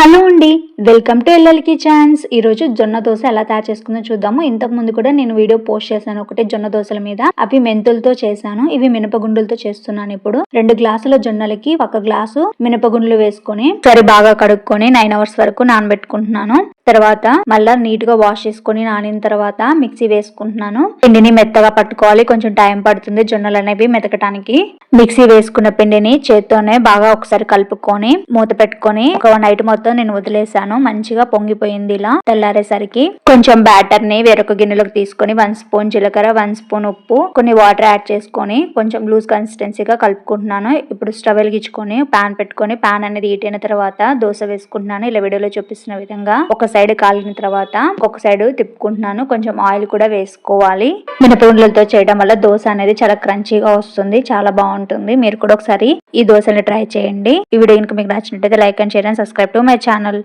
Hello అండి welcome to LL kitchens. ఈరోజు జొన్న దోశ ఎలా తయారు చేసుకుందో చూద్దాము. ఇంతకు ముందు కూడా నేను వీడియో పోస్ట్ చేశాను. ఒకటి జొన్న దోశల మీద. అవి మెంతులతో చేశాను. ఇవి మినపగుండులతో చేస్తున్నాను ఇప్పుడు. రెండు గ్లాసుల జొన్నలకి ఒక గ్లాసు మినపగుండ్లు వేసుకొని సరి బాగా కడుక్కొని నైన్ అవర్స్ వరకు నానబెట్టుకుంటున్నాను. తర్వాత మళ్ళా నీట్గా వాష్ చేసుకొని నానిన తర్వాత మిక్సీ వేసుకుంటున్నాను. పిండిని మెత్తగా పట్టుకోవాలి. కొంచెం టైం పడుతుంది జొన్నలు అనేవి మెతకటానికి. మిక్సీ వేసుకున్న పిండిని చేత్తోనే బాగా ఒకసారి కలుపుకొని మూత పెట్టుకొని ఒక నైట్ మొత్తం నేను వదిలేసాను. మంచిగా పొంగిపోయింది ఇలా తెల్లారేసరికి. కొంచెం బ్యాటర్ని వేరొక గిన్నెలోకి తీసుకొని వన్ స్పూన్ జీలకర్ర వన్ స్పూన్ ఉప్పు కొన్ని వాటర్ యాడ్ చేసుకొని కొంచెం లూజ్ కన్సిస్టెన్సీగా కలుపుకుంటున్నాను. ఇప్పుడు స్టవ్ వెలిగించుకొని పాన్ పెట్టుకొని పాన్ అనేది హీట్ అయిన తర్వాత దోశ వేసుకుంటున్నాను. ఇలా వీడియోలో చూపిస్తున్న విధంగా ఒక సైడ్ సైడ్ కాలిన తర్వాత ఒక సైడ్ తిప్పుకుంటున్నాను. కొంచెం ఆయిల్ కూడా వేసుకోవాలి. మినపగుండ్లతో చేయడం వల్ల దోశ అనేది చాలా క్రంచీగా వస్తుంది. చాలా బాగుంటుంది. మీరు కూడా ఒకసారి ఈ దోశని ట్రై చేయండి. ఈ వీడియో కనుక మీకు నచ్చినట్టయితే like and share and subscribe to my channel.